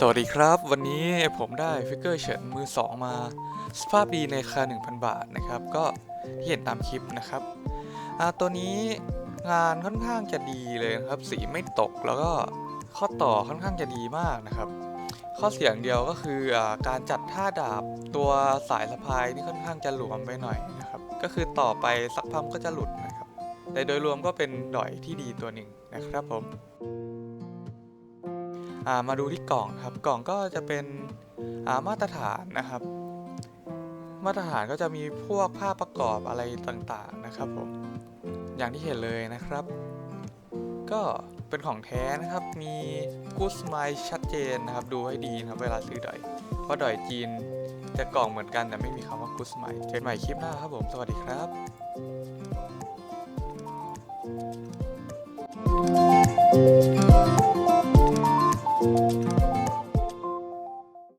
สวัสดีครับ วันนี้ผมได้ฟิกเกอร์เฉินมือ 2 มา สภาพดีในราคา 1,000 บาทนะครับ ก็ที่เห็นตามคลิปนะครับตัวนี้งานค่อนข้างจะดีเลยนะครับ สีไม่ตกแล้วก็ข้อต่อค่อนข้างจะดีมากนะครับ ข้อเสียงเดียวก็คืออการจัดท่าดาบตัวสายสะพายนี่ค่อนข้างจะหลวมไปหน่อยนะครับ ก็คือต่อไปสักพักก็จะหลุดนะครับแต่โดยรวมก็เป็นดอยที่ดีตัวหนึ่งนะครับผม มาดูที่กล่องครับกล่องก็จะเป็นามาตรฐานนะครับ มาตรฐานก็จะมีพวกภาพประกอบอะไรต่างๆนะครับผมอย่างที่เห็นเลยนะครับ ก็เป็นของแท้นะครับมีกูสไมล์ชัดเจนนะครับดูให้ดีนะครับ เวลาซื้อดอยเพราะดอยจีนจะกล่องเหมือนกันแต่ไม่มีคำว่ากูสไมล์เจอกันใหม่คลิปหน้าครับผม สวัสดีครับ